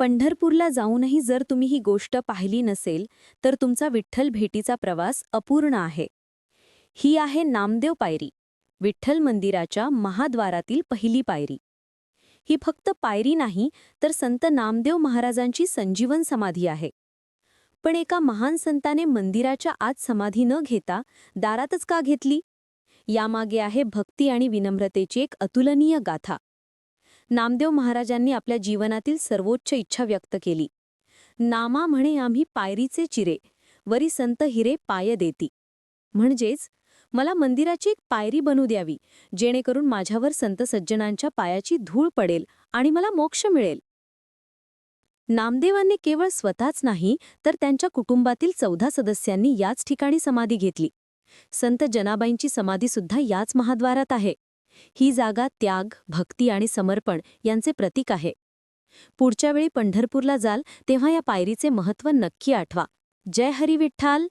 पंढरपूरला जाऊनही जर तुम्ही ही गोष्ट पाहिली नसेल तर तुमचा विठ्ठल भेटीचा प्रवास अपूर्ण आहे. ही आहे नामदेव पायरी विठ्ठल मंदिराच्या महाद्वारातील पहिली पायरी. ही फक्त पायरी नाही तर संत नामदेव महाराजांची संजीवन समाधी आहे. पण एका महान संताने मंदिराच्या आत समाधी न घेता दारातच का घेतली? यामागे आहे भक्ती आणि विनम्रतेची एक अतुलनीय गाथा. नामदेव महाराजांनी आपल्या जीवनातील सर्वोच्च इच्छा व्यक्त केली. नामा म्हणे आम्ही पायरीचे चिरे वरी संत हिरे पाय देती. म्हणजेच मला मंदिराची एक पायरी बनू द्यावी जेणेकरून माझ्यावर संत सज्जनांच्या पायाची धूळ पडेल आणि मला मोक्ष मिळेल. नामदेवांनी केवळ स्वतःच नाही तर त्यांच्या कुटुंबातील चौदा सदस्यांनी याच ठिकाणी समाधी घेतली. संत जनाबाईंची समाधीसुद्धा याच महाद्वारात आहे. ही जागा त्याग भक्ती आणि समर्पण यांचे प्रतीक आहे. पुढच्या वेळी पंढरपूरला जाल तेव्हा या पायरीचे महत्त्व नक्की आठवा. जय हरी विठ्ठाल!